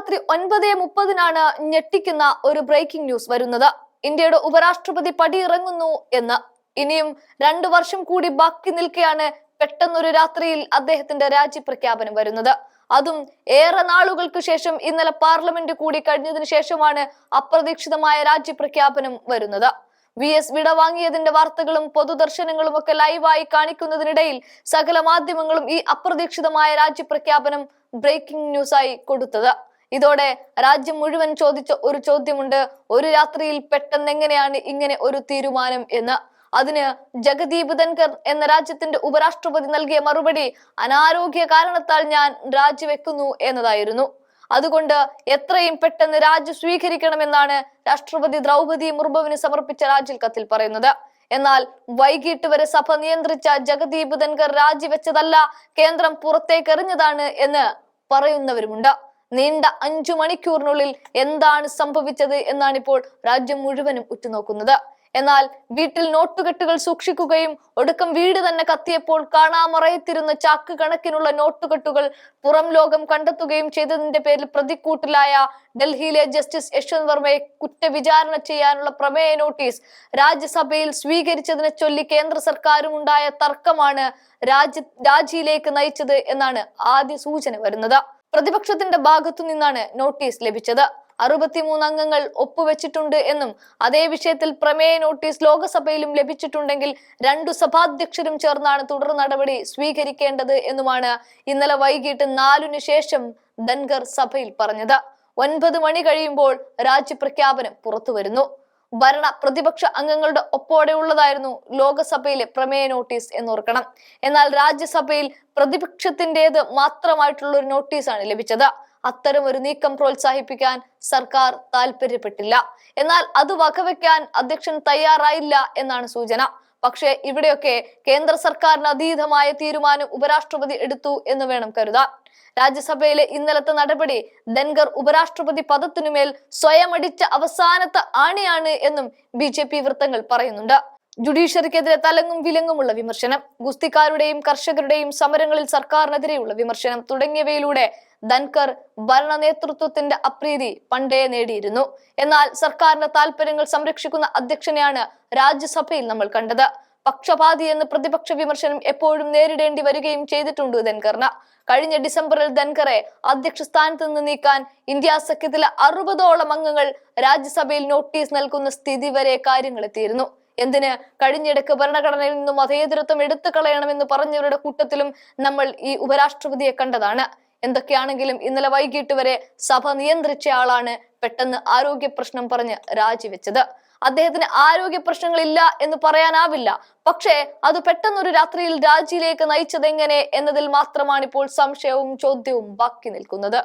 രാത്രി ഒൻപത് മുപ്പതിനാണ് ഞെട്ടിക്കുന്ന ഒരു ബ്രേക്കിംഗ് ന്യൂസ് വരുന്നത്. ഇന്ത്യയുടെ ഉപരാഷ്ട്രപതി പടിയിറങ്ങുന്നു എന്ന്. ഇനിയും രണ്ടു വർഷം കൂടി ബാക്കി നിൽക്കെയാണ് പെട്ടെന്നൊരു രാത്രിയിൽ അദ്ദേഹത്തിന്റെ രാജ്യപ്രഖ്യാപനം വരുന്നത്. അതും ഏറെ നാളുകൾക്ക് ശേഷം ഇന്നലെ പാർലമെന്റ് കൂടി കഴിഞ്ഞതിന് ശേഷമാണ് അപ്രതീക്ഷിതമായ രാജ്യപ്രഖ്യാപനം വരുന്നത്. വി എസ് വിടവാങ്ങിയതിന്റെ വാർത്തകളും പൊതുദർശനങ്ങളും ഒക്കെ ലൈവായി കാണിക്കുന്നതിനിടയിൽ സകല മാധ്യമങ്ങളും ഈ അപ്രതീക്ഷിതമായ രാജ്യപ്രഖ്യാപനം ബ്രേക്കിംഗ് ന്യൂസായി കൊടുത്തത്. ഇതോടെ രാജ്യം മുഴുവൻ ചോദിച്ച ഒരു ചോദ്യമുണ്ട്. ഒരു രാത്രിയിൽ പെട്ടെന്ന് എങ്ങനെയാണ് ഇങ്ങനെ ഒരു തീരുമാനം എന്ന്? അതിന് ജഗദീപ് ധൻകർ എന്ന രാജ്യത്തിന്റെ ഉപരാഷ്ട്രപതി നൽകിയ മറുപടി അനാരോഗ്യ കാരണത്താൽ ഞാൻ രാജിവെക്കുന്നു എന്നതായിരുന്നു. അതുകൊണ്ട് എത്രയും പെട്ടെന്ന് രാജി സ്വീകരിക്കണമെന്നാണ് രാഷ്ട്രപതി ദ്രൗപതി മുർമുവിന് സമർപ്പിച്ച രാജിൽ കത്തിൽ പറയുന്നത്. എന്നാൽ വൈകിട്ട് വരെ സഭ നിയന്ത്രിച്ച ജഗദീപ് ധൻകർ രാജിവെച്ചതല്ല കേന്ദ്രം പുറത്തേക്കെറിഞ്ഞതാണ് എന്ന് പറയുന്നവരുമുണ്ട്. നീണ്ട അഞ്ചു മണിക്കൂറിനുള്ളിൽ എന്താണ് സംഭവിച്ചത് എന്നാണ് ഇപ്പോൾ രാജ്യം മുഴുവനും ഉറ്റുനോക്കുന്നത്. എന്നാൽ വീട്ടിൽ നോട്ടുകെട്ടുകൾ സൂക്ഷിക്കുകയും ഒടുക്കം വീട് തന്നെ കത്തിയപ്പോൾ കാണാമറയത്തിരുന്ന ചാക്ക് കണക്കിനുള്ള നോട്ടുകെട്ടുകൾ പുറം ലോകം കണ്ടെത്തുകയും ചെയ്തതിന്റെ പേരിൽ പ്രതിക്കൂട്ടിലായ ഡൽഹിയിലെ ജസ്റ്റിസ് യശ്വന്ത് വർമ്മയെ കുറ്റവിചാരണ ചെയ്യാനുള്ള പ്രമേയ നോട്ടീസ് രാജ്യസഭയിൽ സ്വീകരിച്ചതിനെ ചൊല്ലി കേന്ദ്ര സർക്കാരും ഉണ്ടായ തർക്കമാണ് രാജ്യ രാജിയിലേക്ക് നയിച്ചത് എന്നാണ് ആദ്യ സൂചന വരുന്നത്. പ്രതിപക്ഷത്തിന്റെ ഭാഗത്തു നിന്നാണ് നോട്ടീസ് ലഭിച്ചത്. അറുപത്തിമൂന്ന് അംഗങ്ങൾ ഒപ്പുവെച്ചിട്ടുണ്ട് എന്നും അതേ വിഷയത്തിൽ പ്രമേയ നോട്ടീസ് ലോകസഭയിലും ലഭിച്ചിട്ടുണ്ടെങ്കിൽ രണ്ടു സഭാധ്യക്ഷരും ചേർന്നാണ് തുടർ നടപടി സ്വീകരിക്കേണ്ടത് എന്നുമാണ് ഇന്നലെ വൈകിട്ട് നാലിനു ശേഷം ധൻഗർ സഭയിൽ പറഞ്ഞത്. ഒൻപത് മണി കഴിയുമ്പോൾ രാജ്യപ്രഖ്യാപനം പുറത്തു വരുന്നു ഭരണ പ്രതിപക്ഷ അംഗങ്ങളുടെ ഒപ്പോടെ ഉള്ളതായിരുന്നു ലോകസഭയിലെ പ്രമേയ നോട്ടീസ് എന്നോർക്കണം. എന്നാൽ രാജ്യസഭയിൽ പ്രതിപക്ഷത്തിന്റേത് മാത്രമായിട്ടുള്ള ഒരു നോട്ടീസാണ് ലഭിച്ചത്. അത്തരം ഒരു നീക്കം പ്രോത്സാഹിപ്പിക്കാൻ സർക്കാർ താല്പര്യപ്പെട്ടില്ല എന്നാൽ അത് വകവെക്കാൻ അധ്യക്ഷൻ തയ്യാറായില്ല എന്നാണ് സൂചന. പക്ഷേ ഇവിടെയൊക്കെ കേന്ദ്ര സർക്കാരിന് അതീതമായ തീരുമാനം ഉപരാഷ്ട്രപതി എടുത്തു എന്ന് വേണം കരുതാൻ. രാജ്യസഭയിലെ ഇന്നലത്തെ നടപടി ധൻഗർ ഉപരാഷ്ട്രപതി പദത്തിനുമേൽ സ്വയം അടിച്ച അവസാനത്തെ ആണിയാണ് എന്നും ബി വൃത്തങ്ങൾ പറയുന്നുണ്ട്. ജുഡീഷ്യറിക്കെതിരെ തലങ്ങും വിലങ്ങുമുള്ള വിമർശനം. ഗുസ്തിക്കാരുടെയും കർഷകരുടെയും സമരങ്ങളിൽ സർക്കാരിനെതിരെയുള്ള വിമർശനം തുടങ്ങിയവയിലൂടെ ധൻകർ ഭരണ നേതൃത്വത്തിന്റെ അപ്രീതി പണ്ടേ നേടിയിരുന്നു. എന്നാൽ സർക്കാരിന്റെ താല്പര്യങ്ങൾ സംരക്ഷിക്കുന്ന അധ്യക്ഷനെയാണ് രാജ്യസഭയിൽ നമ്മൾ കണ്ടത്. പക്ഷപാതി എന്ന് പ്രതിപക്ഷ വിമർശനം എപ്പോഴും നേരിടേണ്ടി വരികയും ചെയ്തിട്ടുണ്ട് ധൻകറിന്. കഴിഞ്ഞ ഡിസംബറിൽ ധൻകറെ അധ്യക്ഷ സ്ഥാനത്ത് നിന്ന് നീക്കാൻ ഇന്ത്യ സഖ്യത്തിലെ അറുപതോളം അംഗങ്ങൾ രാജ്യസഭയിൽ നോട്ടീസ് നൽകുന്ന സ്ഥിതി വരെ കാര്യങ്ങൾ എത്തിയിരുന്നു. എന്തിന് കഴിഞ്ഞിടക്ക് ഭരണഘടനയിൽ നിന്നും മതേതരത്വം എടുത്തു കളയണമെന്ന് പറഞ്ഞവരുടെ കൂട്ടത്തിലും നമ്മൾ ഈ ഉപരാഷ്ട്രപതിയെ കണ്ടതാണ്. എന്തൊക്കെയാണെങ്കിലും ഇന്നലെ വൈകിട്ട് വരെ സഭ നിയന്ത്രിച്ച ആളാണ് പെട്ടെന്ന് ആരോഗ്യ പ്രശ്നം പറഞ്ഞ് രാജിവെച്ചത്. അദ്ദേഹത്തിന് ആരോഗ്യ പ്രശ്നങ്ങളില്ല എന്ന് പറയാനാവില്ല. പക്ഷേ അത് പെട്ടെന്നൊരു രാത്രിയിൽ രാജിയിലേക്ക് നയിച്ചതെങ്ങനെ എന്നതിൽ മാത്രമാണ് ഇപ്പോൾ സംശയവും ചോദ്യവും ബാക്കി നിൽക്കുന്നത്.